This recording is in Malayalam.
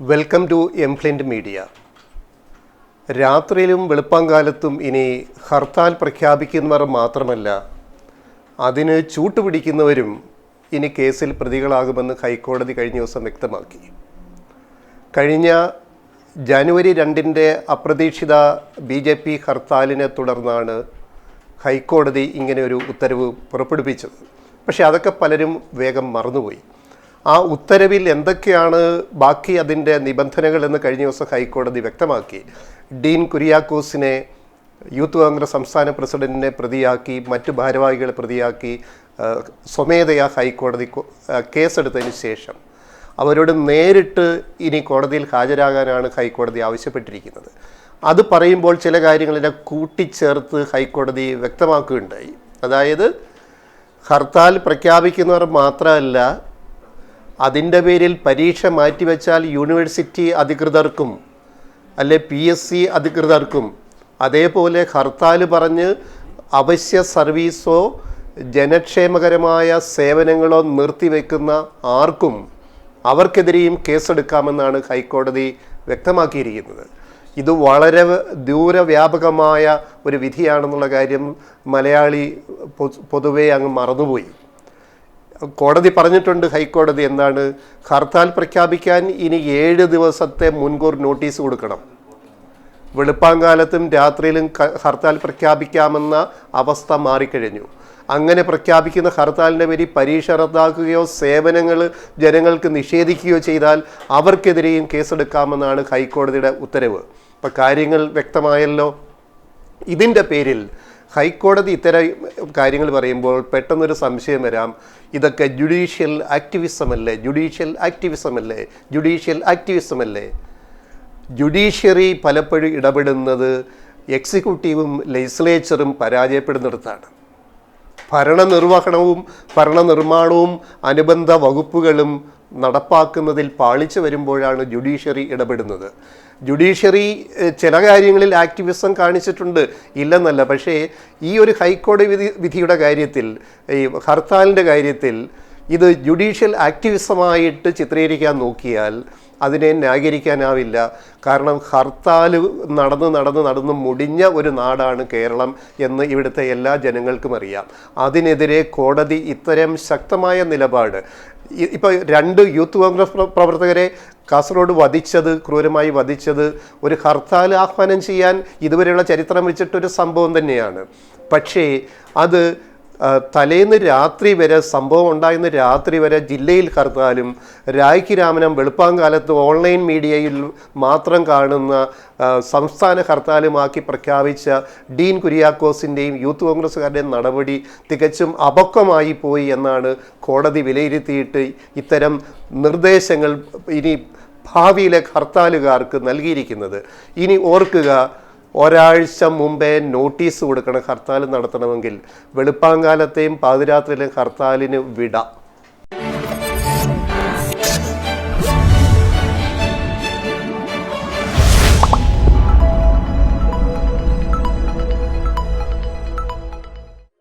വെൽക്കം ടു എംഫ്ലിന്റ് മീഡിയ രാത്രിയിലും വെളുപ്പാങ്കാലത്തും ഇനി ഹർത്താൽ പ്രഖ്യാപിക്കുന്നവർ മാത്രമല്ല അതിന് ചൂട്ടുപിടിക്കുന്നവരും ഇനി കേസിൽ പ്രതികളാകുമെന്ന് ഹൈക്കോടതി കഴിഞ്ഞ ദിവസം വ്യക്തമാക്കി. കഴിഞ്ഞ ജനുവരി രണ്ടിന്റെ അപ്രതീക്ഷിത ബി ജെ പി ഹർത്താലിനെ തുടർന്നാണ് ഹൈക്കോടതി ഇങ്ങനെ ഒരു ഉത്തരവ് പുറപ്പെടുവിച്ചത്. പക്ഷേ അതൊക്കെ പലരും വേഗം മറന്നുപോയി. ആ ഉത്തരവിൽ എന്തൊക്കെയാണ് ബാക്കി അതിന്റെ നിബന്ധനകൾ എന്ന് കഴിഞ്ഞ ദിവസം ഹൈക്കോടതി വ്യക്തമാക്കി. ഡീൻ കുര്യാക്കോസിനെ യൂത്ത് കോൺഗ്രസ് സംസ്ഥാന പ്രസിഡന്റിനെ പ്രതിയാക്കി മറ്റു ഭാരവാഹികളെ പ്രതിയാക്കി സ്വമേധയാ ഹൈക്കോടതി കേസെടുത്തതിന് ശേഷം. അവരോട് നേരിട്ട് ഇനി കോടതിയിൽ ഹാജരാകാനാണ് ഹൈക്കോടതി ആവശ്യപ്പെട്ടിരിക്കുന്നത്. അത് പറയുമ്പോൾ ചില കാര്യങ്ങളിനെ കൂട്ടിച്ചേർത്ത് ഹൈക്കോടതി വ്യക്തമാക്കുകയുണ്ടായി. അതായത് ഹർത്താൽ പ്രഖ്യാപിക്കുന്നവർ മാത്രമല്ല അതിന്റെ പേരിൽ പരീക്ഷ മാറ്റിവെച്ചാൽ യൂണിവേഴ്സിറ്റി അധികൃതർക്കും അല്ലെ പി എസ് സി അധികൃതർക്കും അതേപോലെ ഹർത്താൽ പറഞ്ഞ് അവശ്യ സർവീസോ ജനക്ഷേമകരമായ സേവനങ്ങളോ നിർത്തിവെക്കുന്ന ആർക്കും അവർക്കെതിരെയും കേസെടുക്കാമെന്നാണ് ഹൈക്കോടതി വ്യക്തമാക്കിയിരിക്കുന്നത്. ഇത് വളരെ ദൂരവ്യാപകമായ ഒരു വിധിയാണെന്നുള്ള കാര്യം മലയാളി പൊതുവേ അങ്ങ് മറന്നുപോയി. കോടതി പറഞ്ഞിട്ടുണ്ട് ഹൈക്കോടതി എന്താണ് ഹർത്താൽ പ്രഖ്യാപിക്കാൻ ഇനി ഏഴ് ദിവസത്തെ മുൻകൂർ നോട്ടീസ് കൊടുക്കണം. വെളുപ്പാങ്കാലത്തും രാത്രിയിലും ഹർത്താൽ പ്രഖ്യാപിക്കാമെന്ന അവസ്ഥ മാറിക്കഴിഞ്ഞു. അങ്ങനെ പ്രഖ്യാപിക്കുന്ന ഹർത്താലിന്റെ പേരിൽ പരീക്ഷ റദ്ദാക്കുകയോ സേവനങ്ങൾ ജനങ്ങൾക്ക് നിഷേധിക്കുകയോ ചെയ്താൽ അവർക്കെതിരെയും കേസെടുക്കാമെന്നാണ് ഹൈക്കോടതിയുടെ ഉത്തരവ്. അപ്പം കാര്യങ്ങൾ വ്യക്തമായല്ലോ. ഇതിന്റെ പേരിൽ ഹൈക്കോടതി ഇത്തരം കാര്യങ്ങൾ പറയുമ്പോൾ പെട്ടെന്നൊരു സംശയം വരാം. ഇതൊക്കെ ജുഡീഷ്യൽ ആക്ടിവിസം അല്ലേ? ജുഡീഷ്യൽ ആക്ടിവിസം അല്ലേ? ജുഡീഷ്യൽ ആക്ടിവിസം അല്ലേ? ജുഡീഷ്യറി പലപ്പോഴും ഇടപെടുന്നത് എക്സിക്യൂട്ടീവും ലെജിസ്ലേച്ചറും പരാജയപ്പെടുന്നിടത്താണ്. ഭരണനിർവഹണവും ഭരണനിർമ്മാണവും അനുബന്ധ വകുപ്പുകളും നടപ്പാക്കുന്നതിൽ പാളിച്ചു വരുമ്പോഴാണ് ജുഡീഷ്യറി ഇടപെടുന്നത്. ജുഡീഷ്യറി ചില കാര്യങ്ങളിൽ ആക്ടിവിസം കാണിച്ചിട്ടുണ്ട്. ഇല്ലെന്നല്ല പക്ഷേ ഈ ഒരു ഹൈക്കോടതി വിധി വിധിയുടെ കാര്യത്തിൽ ഈ ഹർത്താലിന്റെ കാര്യത്തിൽ ഇത് ജുഡീഷ്യൽ ആക്ടിവിസമായിട്ട് ചിത്രീകരിക്കാൻ നോക്കിയാൽ അതിനെ ന്യായീകരിക്കാനാവില്ല. കാരണം ഹർത്താൽ നടന്ന് നടന്ന് നടന്ന് മുടിഞ്ഞ ഒരു നാടാണ് കേരളം എന്ന് ഇവിടുത്തെ എല്ലാ ജനങ്ങൾക്കും അറിയാം. അതിനെതിരെ കോടതി ഇത്തരം ശക്തമായ നിലപാട് ഇപ്പോൾ രണ്ട് യൂത്ത് കോൺഗ്രസ് പ്രവർത്തകരെ കാസർഗോഡ് വധിച്ചത് ക്രൂരമായി വധിച്ചത് ഒരു ഹർത്താൽ ആഹ്വാനം ചെയ്യാൻ ഇതുവരെയുള്ള ചരിത്രം വെച്ചിട്ടൊരു സംഭവം തന്നെയാണ്. പക്ഷേ അത് തലേന്ന് രാത്രി വരെ സംഭവം ഉണ്ടായിരുന്ന രാത്രി വരെ ജില്ലയിൽ ഹർത്താലും രായ്ക്ക് രാമനം വെളുപ്പാങ്കാലത്ത് ഓൺലൈൻ മീഡിയയിൽ മാത്രം കാണുന്ന സംസ്ഥാന ഹർത്താലുമാക്കി പ്രഖ്യാപിച്ച ഡീൻ കുര്യാക്കോസിന്റെയും യൂത്ത് കോൺഗ്രസ്സുകാരുടെയും നടപടി തികച്ചും അപക്വമായി പോയി എന്നാണ് കോടതി വിലയിരുത്തിയിട്ട് ഇത്തരം നിർദ്ദേശങ്ങൾ ഇനി ഭാവിയിലെ ഹർത്താലുകാർക്ക് നൽകിയിരിക്കുന്നത്. ഇനി ഓർക്കുക ഒരാഴ്ച മുമ്പേ നോട്ടീസ് കൊടുക്കണം ഹർത്താൽ നടത്തണമെങ്കിൽ വെളുപ്പാങ്കാലത്തെയും പാതിരാത്രിയിലെയും ഹർത്താലിന് വിട.